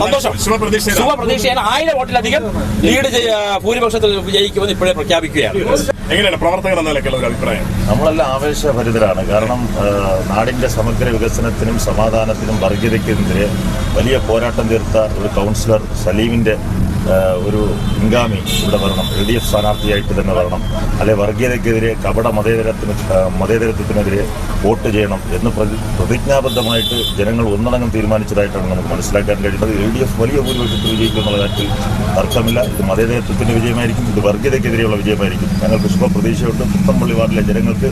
സന്തോഷം. ശുഭപ്രതീക്ഷയാണ് ആയിരം വോട്ടിലധികം ലീഡ് ഭൂരിപക്ഷത്തിൽ വിജയിക്കുമെന്ന് ഇപ്പോഴേ പ്രഖ്യാപിക്കുകയാണ്. എങ്ങനെയാണ് പ്രവർത്തകർ എന്ന നിലയ്ക്കുള്ള ഒരു അഭിപ്രായം? നമ്മളെല്ലാം ആവേശഭരിതരാണ്. കാരണം നാടിന്റെ സമഗ്ര വികസനത്തിനും സമാധാനത്തിനും വർഗീയതയ്ക്കെതിരെ വലിയ പോരാട്ടം തീർത്ത ഒരു കൗൺസിലർ സലീമിന്റെ ഒരു പിൻഗാമി ഇവിടെ വരണം എൽ ഡി എഫ് സ്ഥാനാർത്ഥിയായിട്ട് തന്നെ വരണം അല്ലെ വർഗീയതയ്ക്കെതിരെ കപട മതേതരത്തിന് മതേതരത്വത്തിനെതിരെ വോട്ട് ചെയ്യണം എന്ന് പ്രതി- പ്രതിജ്ഞാബദ്ധമായിട്ട് ജനങ്ങൾ ഒന്നടങ്കം തീരുമാനിച്ചതായിട്ടാണ് നമുക്ക് മനസ്സിലാക്കാൻ കഴിയുന്നത്. എൽ ഡി എഫ് വലിയ ഭൂരിപക്ഷത്തിൽ വിജയിക്കും എന്നുള്ള കാര്യത്തിൽ തർക്കമില്ല. ഇത് മതേതരത്വത്തിന്റെ വിജയമായിരിക്കും ഇത് വർഗീയതയ്ക്കെതിരെയുള്ള വിജയമായിരിക്കും. ഞങ്ങൾക്ക് ശുഭ പ്രതീക്ഷയുണ്ട് പുത്തമ്പള്ളി വാർഡിലെ ജനങ്ങൾക്ക്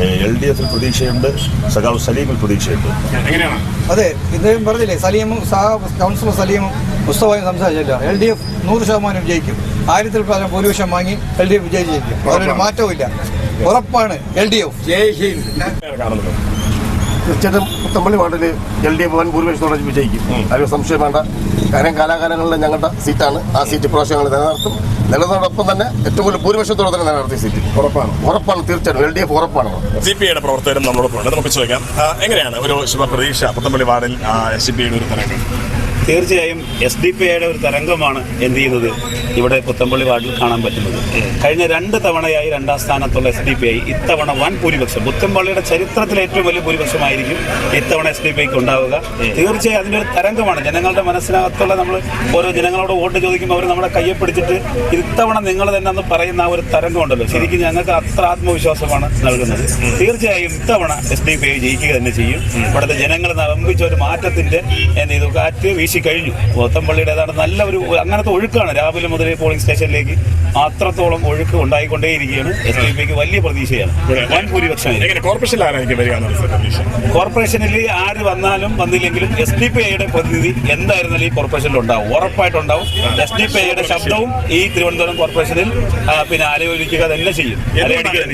എൽ ഡി എഫിൽ പ്രതീക്ഷയുണ്ട് സഖാവ് സലീമിൽ പ്രതീക്ഷയുണ്ട്. എങ്ങനെയാണ്? അതെ ഇദ്ദേഹം പറഞ്ഞില്ലേ സലീമും സഹ കൗൺസിലർ സലീമും മുസ്തഫയും സംസാരിച്ചില്ല. എൽ ഡി എഫ് നൂറ് ശതമാനം വിജയിക്കും. ആയിരത്തിൽ പ്രാധാന്യം ഭൂരിപക്ഷം വാങ്ങി എൽ ഡി എഫ് വിജയിച്ചിരിക്കും അതിനൊരു മാറ്റവും ഉറപ്പാണ് എൽ ഡി എഫ് തീർച്ചയായിട്ടും പുത്തമ്പള്ളി വാർഡിൽ എൽ ഡി എഫ് വൻ ഭൂരിപക്ഷത്തോടെ വിജയിക്കും. അതിന് സംശയം വേണ്ട. കാര്യം കാലാകാലങ്ങളിൽ ഞങ്ങളുടെ സീറ്റാണ്. ആ സീറ്റ് പ്രാവശ്യം ഞങ്ങൾ നിലനിർത്തും. നിലനിർത്തോടൊപ്പം തന്നെ ഏറ്റവും കൂടുതൽ ഭൂരിപക്ഷത്തോടെ തന്നെ നിലനിർത്തിയ സീറ്റ്. ഉറപ്പാണ്. ഉറപ്പാണ് തീർച്ചയായിട്ടും. എൽ ഡി എഫ് ഉറപ്പാണ്. സി പി ഐയുടെ പ്രവർത്തകരും നമ്മളോടൊപ്പം ഉണ്ട് നമുക്ക് ചോദിക്കാം. എങ്ങനെയാണ് ഒരു ശുഭപ്രതീക്ഷ പുത്തമ്പള്ളി വാർഡിൽ എസ് സി പി ഐയുടെ ഒരു തരംഗം? തീർച്ചയായും എസ് ഡി പി ഐയുടെ ഒരു തരംഗമാണ് എന്ത് ചെയ്യുന്നത്? ഇവിടെ പുത്തമ്പള്ളി വാർഡിൽ കാണാൻ പറ്റുന്നത്. കഴിഞ്ഞ രണ്ട് തവണയായി രണ്ടാം സ്ഥാനത്തുള്ള എസ് ഡി പി ഐ ഇത്തവണ വൻ ഭൂരിപക്ഷം. പുത്തമ്പള്ളിയുടെ ചരിത്രത്തിലെ ഏറ്റവും വലിയ ഭൂരിപക്ഷമായിരിക്കും ഇത്തവണ എസ് ഡി പി ഐക്ക് ഉണ്ടാവുക. തീർച്ചയായും അതിന്റെ ഒരു തരംഗമാണ്. ജനങ്ങളുടെ മനസ്സിനകത്തുള്ള നമ്മൾ ഓരോ ജനങ്ങളോട് വോട്ട് ചോദിക്കുമ്പോൾ അവർ നമ്മുടെ കയ്യെ പിടിച്ചിട്ട് ഇത്തവണ നിങ്ങൾ തന്നെ എന്ന് പറയുന്ന ആ ഒരു തരംഗമുണ്ടല്ലോ ശരിക്കും ഞങ്ങൾക്ക് അത്ര ആത്മവിശ്വാസമാണ് നൽകുന്നത്. തീർച്ചയായും ഇത്തവണ എസ് ഡി പി ഐ ജയിക്കുക തന്നെ ചെയ്യും. ഇവിടുത്തെ ജനങ്ങൾ നമ്പിച്ച ഒരു മാറ്റത്തിന്റെ എന്ത് ചെയ്തു? കാറ്റ് വീശി കഴിഞ്ഞു. പോത്തമ്പള്ളിയുടേതാണ് നല്ല ഒരു അങ്ങനത്തെ ഒഴുക്കാണ്. രാവിലെ മുതൽ പോളിംഗ് സ്റ്റേഷനിലേക്ക് അത്രത്തോളം ഒഴുക്ക് ഉണ്ടായിക്കൊണ്ടേയിരിക്കുകയാണ്. എസ് ഡി പിക്ക് വലിയ പ്രതീക്ഷയാണ്. വൻ കോർപ്പറേഷനിൽ ആര് വന്നാലും വന്നില്ലെങ്കിലും എസ് ഡി പി ഐയുടെ പ്രതിനിധി എന്തായിരുന്നാലും ഈ കോർപ്പറേഷനിൽ ഉണ്ടാവും. ഉറപ്പായിട്ടുണ്ടാവും. എസ് ഡി പി ഐയുടെ ശബ്ദവും ഈ തിരുവനന്തപുരം കോർപ്പറേഷനിൽ പിന്നെ ആലോചിക്കുക തന്നെ ചെയ്യും.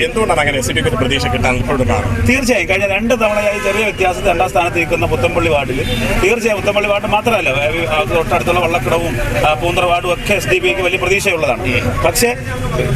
എന്തുകൊണ്ടാണ് അങ്ങനെ? എസ് സി പി പ്രതീക്ഷ കിട്ടാൻ ഇപ്പോഴും കാരണം? തീർച്ചയായും. കഴിഞ്ഞ രണ്ട് തവണയായി ചെറിയ വ്യത്യാസത്തിൽ രണ്ടാം സ്ഥാനത്ത് നിൽക്കുന്ന പുത്തമ്പള്ളി വാർഡിൽ. തീർച്ചയായും പുത്തമ്പള്ളി വാർഡ് മാത്രമല്ല വേ- അത് തൊട്ടടുത്തുള്ള വള്ളക്കടവും പൂന്തറവാടും ഒക്കെ എസ് ഡി പിക്ക് വലിയ പ്രതീക്ഷയുള്ളതാണ്. പക്ഷേ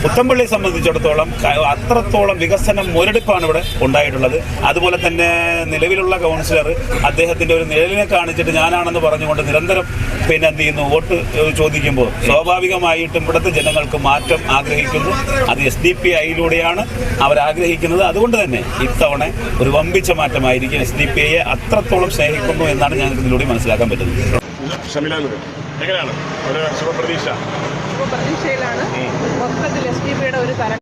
പുത്തമ്പള്ളിയെ സംബന്ധിച്ചിടത്തോളം അത്രത്തോളം വികസനം മുരടിപ്പാണ് ഇവിടെ ഉണ്ടായിട്ടുള്ളത്. അതുപോലെ തന്നെ നിലവിലുള്ള കൗൺസിലർ അദ്ദേഹത്തിന്റെ ഒരു നിഴലിനെ കാണിച്ചിട്ട് ഞാനാണെന്ന് പറഞ്ഞുകൊണ്ട് നിരന്തരം പിന്നെ എന്ത് ചെയ്യുന്നു? വോട്ട് ചോദിക്കുമ്പോൾ സ്വാഭാവികമായിട്ടും ഇവിടുത്തെ ജനങ്ങൾക്ക് മാറ്റം ആഗ്രഹിക്കുന്നു. അത് എസ് ഡി പി ഐയിലൂടെയാണ് അവർ ആഗ്രഹിക്കുന്നത് അതുകൊണ്ട് തന്നെ ഇത്തവണ ഒരു വമ്പിച്ച മാറ്റമായിരിക്കും എസ് ഡി പി ഐയെ അത്രത്തോളം സ്നേഹിക്കുന്നു എന്നാണ് ഞാൻ ഇതിലൂടെ മനസ്സിലാക്കാൻ പറ്റുന്നത്. ഷമില. എങ്ങനെയാണ്? ഒരു ശുഭപ്രതീക്ഷ. പ്രതീക്ഷയിലാണ് മൊത്തത്തിൽ എസ് ഡി പിയുടെ ഒരു തരം